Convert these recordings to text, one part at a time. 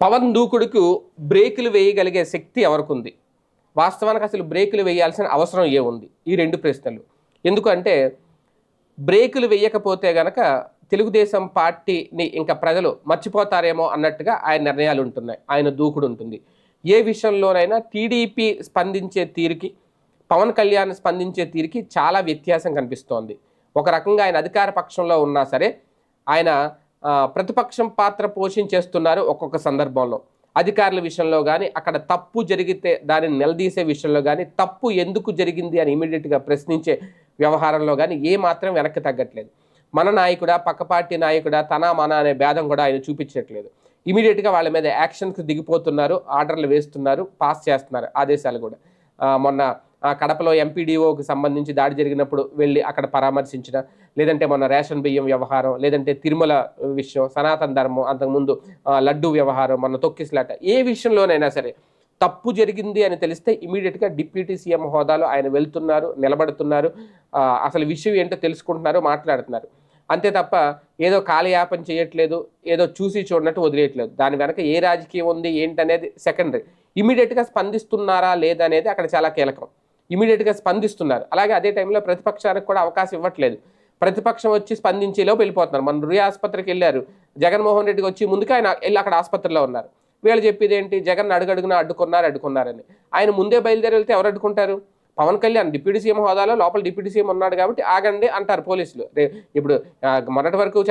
పవన్ దూకుడుకు బ్రేకులు వేయగలిగే శక్తి ఎవరికి ఉంది వాస్తవానికి అసలు బ్రేకులు వేయాల్సిన అవసరం ఏ ఉంది? ఈ రెండు ప్రశ్నలు. ఎందుకంటే బ్రేకులు వేయకపోతే గనక తెలుగుదేశం పార్టీని ఇంకా ప్రజలు మర్చిపోతారేమో అన్నట్టుగా ఆయన నిర్ణయాలు ఉంటున్నాయి. ఆయన దూకుడు ఉంటుంది. ఏ విషయంలోనైనా టీడీపీ స్పందించే తీరుకి పవన్ కళ్యాణ్ స్పందించే తీరుకి చాలా వ్యత్యాసం కనిపిస్తోంది. ఒక రకంగా ఆయన అధికార పక్షంలో ఉన్నా సరే ఆయన ప్రతిపక్షం పాత్ర పోషించేస్తున్నారు ఒక్కొక్క సందర్భంలో. అధికారుల విషయంలో కానీ అక్కడ తప్పు జరిగితే దానిని నిలదీసే విషయంలో కానీ తప్పు ఎందుకు జరిగింది అని ఇమీడియట్గా ప్రశ్నించే వ్యవహారంలో కానీ ఏ మాత్రం వెనక్కి తగ్గట్లేదు. మన నాయకుడా పక్క పార్టీ నాయకుడా తన మన అనే భేదం కూడా ఆయన చూపించట్లేదు. ఇమీడియట్గా వాళ్ళ మీద యాక్షన్కి దిగిపోతున్నారు ఆర్డర్లు వేస్తున్నారు పాస్ చేస్తున్నారు ఆదేశాలు కూడా. మొన్న కడపలో ఎంపీడీఓకి సంబంధించి దాడి జరిగినప్పుడు వెళ్ళి అక్కడ పరామర్శించిన లేదంటే మన రేషన్ బియ్యం వ్యవహారం లేదంటే తిరుమల విషయం సనాతన ధర్మం అంతకుముందు లడ్డు వ్యవహారం మన తొక్కిసలాట ఏ విషయంలోనైనా సరే తప్పు జరిగింది అని తెలిస్తే ఇమీడియట్గా డిప్యూటీ సీఎం హోదాలో ఆయన వెళ్తున్నారు నిలబడుతున్నారు అసలు విషయం ఏంటో తెలుసుకుంటున్నారు మాట్లాడుతున్నారు. అంతే తప్ప ఏదో కాలయాపన చేయట్లేదు ఏదో చూసి చూడనట్టు వదిలేయట్లేదు. దాని వెనక ఏ రాజకీయం ఉంది ఏంటనేది సెకండరీ. ఇమీడియట్గా స్పందిస్తున్నారా లేదనేది అక్కడ చాలా కీలకం. ఇమీడియట్గా స్పందిస్తున్నారు. అలాగే అదే టైంలో ప్రతిపక్షానికి కూడా అవకాశం ఇవ్వట్లేదు. ప్రతిపక్షం వచ్చి స్పందించేలోపు వెళ్ళిపోతున్నారు. మన రుయ ఆసుపత్రికి వెళ్ళారు. జగన్మోహన్ రెడ్డికి వచ్చి ముందుకు ఆయన వెళ్ళి అక్కడ ఆసుపత్రిలో ఉన్నారు. వీళ్ళు చెప్పేది ఏంటి? జగన్ అడుగడుగున అడ్డుకున్నారు అడ్డుకున్నారని. ఆయన ముందే బయలుదేరి వెళ్తే ఎవరు అడ్డుకుంటారు? పవన్ కళ్యాణ్ డిప్యూటీ సీఎం హోదాలో లోపల డిప్యూటీ సీఎం ఉన్నాడు కాబట్టి ఆగండి అంటారు పోలీసులు. ఇప్పుడు మొన్నటి వరకు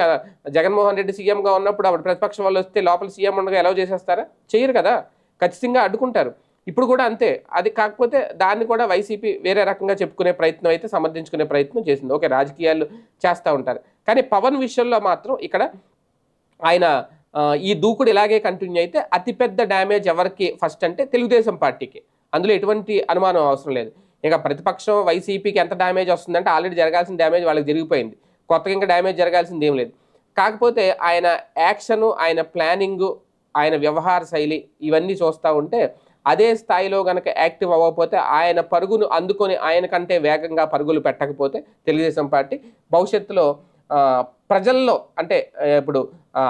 జగన్మోహన్ రెడ్డి సీఎంగా ఉన్నప్పుడు అప్పుడు ప్రతిపక్షం వాళ్ళు వస్తే లోపల సీఎం ఉండగా ఎలా చేసేస్తారా? చేయరు కదా. ఖచ్చితంగా అడ్డుకుంటారు. ఇప్పుడు కూడా అంతే. అది కాకపోతే దాన్ని కూడా వైసీపీ వేరే రకంగా చెప్పుకునే ప్రయత్నం అయితే సమర్థించుకునే ప్రయత్నం చేసింది. ఓకే రాజకీయాలు చేస్తూ ఉంటారు. కానీ పవన్ విషయంలో మాత్రం ఇక్కడ ఆయన ఈ దూకుడు ఇలాగే కంటిన్యూ అయితే అతిపెద్ద డ్యామేజ్ ఎవరికి ఫస్ట్ అంటే తెలుగుదేశం పార్టీకి. అందులో ఎటువంటి అనుమానం అవసరం లేదు. ఇక ప్రతిపక్షం వైసీపీకి ఎంత డ్యామేజ్ వస్తుందంటే ఆల్రెడీ జరగాల్సిన డ్యామేజ్ వాళ్ళకి జరిగిపోయింది. కొత్తగా ఇంకా డ్యామేజ్ జరగాల్సింది ఏం లేదు. కాకపోతే ఆయన యాక్షను ఆయన ప్లానింగు ఆయన వ్యవహార శైలి ఇవన్నీ చూస్తూ ఉంటే అదే స్థాయిలో గనక యాక్టివ్ అవ్వకపోతే ఆయన పరుగును అందుకొని ఆయన కంటే వేగంగా పరుగులు పెట్టకపోతే తెలుగుదేశం పార్టీ భవిష్యత్తులో ప్రజల్లో అంటే ఇప్పుడు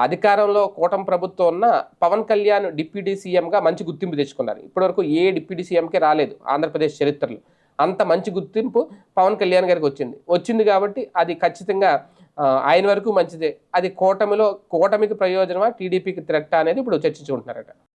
అధికారంలో కూటమి ప్రభుత్వం ఉన్న పవన్ కళ్యాణ్ డిప్యూటీ సీఎంగా మంచి గుర్తింపు తెచ్చుకున్నారు. ఇప్పటివరకు ఏ డిప్యూటీ సీఎంకి రాలేదు ఆంధ్రప్రదేశ్ చరిత్రలో. అంత మంచి గుర్తింపు పవన్ కళ్యాణ్ గారికి వచ్చింది. వచ్చింది కాబట్టి అది ఖచ్చితంగా ఆయన వరకు మంచిదే. అది కూటమిలో కూటమికి ప్రయోజనమా టీడీపీకి థ్రెట్ అనేది ఇప్పుడు చర్చించుకుంటున్నారట.